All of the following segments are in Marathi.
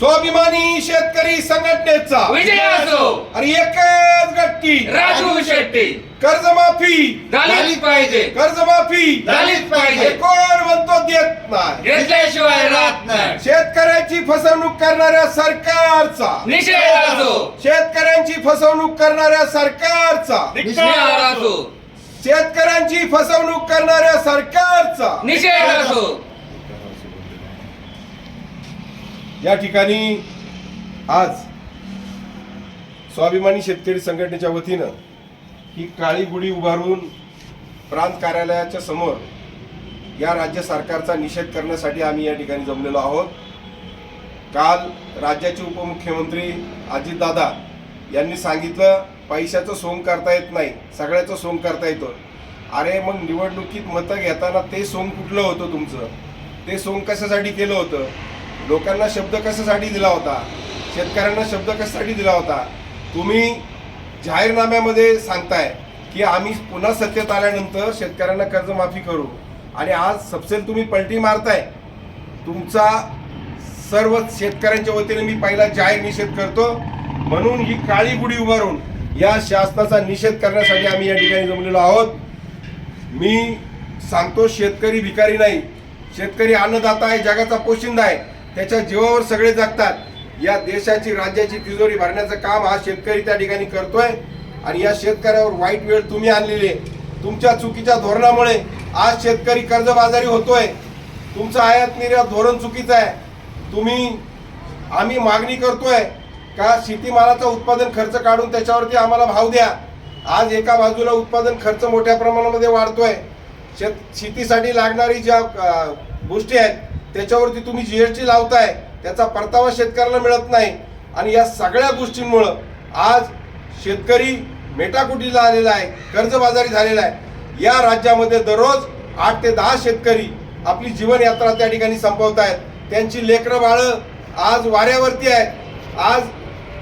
स्वाभिमानी शेतकरी संघटनेचा विजय असो. आणि एकच गट्टी राजू शेट्टी. कर्जमाफी. झालीच पाहिजे. कर्जमाफी. झालीच पाहिजे. कोण म्हणतो देत नाही. घेतल्याशिवाय राहत नाही. शेतकऱ्यांची फसवणूक करणाऱ्या सरकारचा. निषेध असो. शेतकऱ्यांची फसवणूक करणाऱ्या सरकारचा. निषेध असो. शेतकऱ्यांची फसवणूक करणाऱ्या सरकारचा. निषेध असो. या ठिकाणी आज स्वाभिमानी शेतकरी संघटनेच्या वतीनं ही काळी गुढी उभारून प्रांत कार्यालयाच्या समोर या राज्य सरकारचा निषेध करण्यासाठी आम्ही या ठिकाणी जमलेलो आहोत. काल राज्याचे उपमुख्यमंत्री अजितदादा यांनी सांगितलं पैशाचं सोंग करता येत नाही सगळ्याचं सोंग करता येतं. अरे मग निवडणुकीत मतं घेताना ते सोंग कुठलं होतं तुमचं? ते सोंग कशासाठी केलं होतं? लोकांना शब्द कशासाठी दिला होता? शेतकऱ्यांना शब्द कशासाठी दिला होता? तुम्ही जाहीरनाम्यामध्ये सांगताय की आम्ही पुन्हा सत्तेत आल्यानंतर शेतकऱ्यांना कर्जमाफी करू. आणि आज सबसेल तुम्ही पलटी मारताय. तुमचा सर्व शेतकऱ्यांच्या वतीने मी पहिला जाहीर निषेध करतो. म्हणून ही काळी गुढी उभारून या शासनाचा निषेध करण्यासाठी आम्ही या ठिकाणी जमलेलो आहोत. मी सांगतो शेतकरी भिकारी नाही. शेतकरी अन्नदाता आहे जगाचा पोशिंदा आहे. त्याच्या जीवावर सगळे जगतात. या देशाची राज्याची तिजोरी भरण्याचं काम हा शेतकरी त्या ठिकाणी करतोय. आणि या शेतकऱ्यावर वाईट वेळ तुम्ही आणलेली आहे. तुमच्या चुकीच्या धोरणामुळे आज शेतकरी कर्जबाजारी होतोय. तुमचं आयात निर्यात धोरण चुकीचं आहे. तुम्ही आम्ही मागणी करतोय का शेतीमालाचा उत्पादन खर्च काढून त्याच्यावरती आम्हाला भाव द्या. आज एका बाजूला उत्पादन खर्च मोठ्या प्रमाणामध्ये वाढतोय. शेत शेतीसाठी लागणारी ज्या गोष्टी आहेत त्याच्यावरती तुम्ही जी एस टी लावताय त्याचा परतावा शेतकऱ्याला मिळत नाही. आणि या सगळ्या गोष्टींमुळं आज शेतकरी मेटाकुटीला आलेला आहे कर्जबाजारी झालेला आहे. या राज्यामध्ये दररोज आठ ते दहा शेतकरी आपली जीवनयात्रा त्या ठिकाणी संपवत आहेत. त्यांची लेकरं बाळं आज वाऱ्यावरती आहेत. आज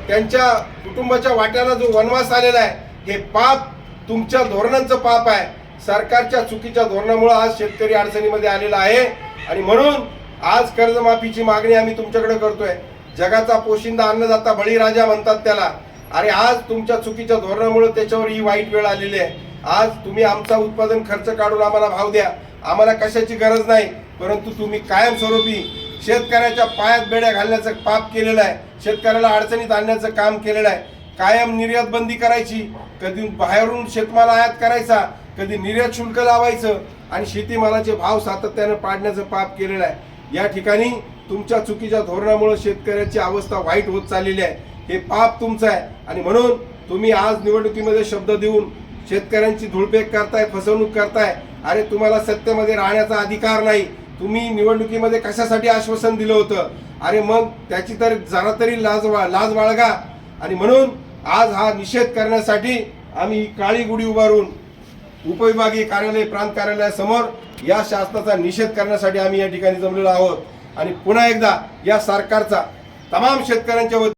त्यांच्या कुटुंबाच्या वाट्याला जो वनवास आलेला आहे हे पाप तुमच्या धोरणांचं पाप आहे. सरकारच्या चुकीच्या धोरणामुळे आज शेतकरी अडचणीमध्ये आलेला आहे. आणि म्हणून आज कर्जमाफीची मागणी आम्ही तुमच्याकडे करतोय. जगाचा पोशिंदा अन्नदाता बळीराजा म्हणतात त्याला. अरे आज तुमच्या चुकीच्या धोरणामुळे त्याच्यावर ही वाईट वेळ आलेली आहे. आज तुम्ही आमचा उत्पादन खर्च काढून आम्हाला भाव द्या. आम्हाला कशाची गरज नाही. परंतु तुम्ही कायमस्वरूपी शेतकऱ्याच्या पायात बेड्या घालण्याचं पाप केलेलं आहे. शेतकऱ्याला अडचणीत आणण्याचं काम केलेलं आहे. कायम निर्यात बंदी करायची. कधी बाहेरून शेतमाल आयात करायचा कधी निर्यात शुल्क लावायचं आणि शेतीमालाचे भाव सातत्यानं पाडण्याचं पाप केलेलं आहे. या ठिकाणी तुमच्या चुकीच्या धोरणामुळे शेतकऱ्याची अवस्था वाईट होत चाललेली आहे. हे पाप तुमचं आहे. आणि म्हणून तुम्ही आज निवडणुकीमध्ये शब्द देऊन शेतकऱ्यांची धुळपेक करताय फसवणूक करताय. अरे तुम्हाला सत्तेमध्ये राहण्याचा अधिकार नाही. तुम्ही निवडणुकीमध्ये कशासाठी आश्वासन दिलं होतं? अरे मग त्याची तर जरा तरी लाज वा लाज बाळगा. आणि म्हणून आज हा निषेध करण्यासाठी आम्ही काळी गुढी उभारून उपविभागीय कार्यालय प्रांत कार्यालयासमोर या शासनाचा निषेध करण्यासाठी आम्ही या ठिकाणी जमलेलो आहोत. आणि पुन्हा एकदा या सरकारचा तमाम शेतकऱ्यांच्या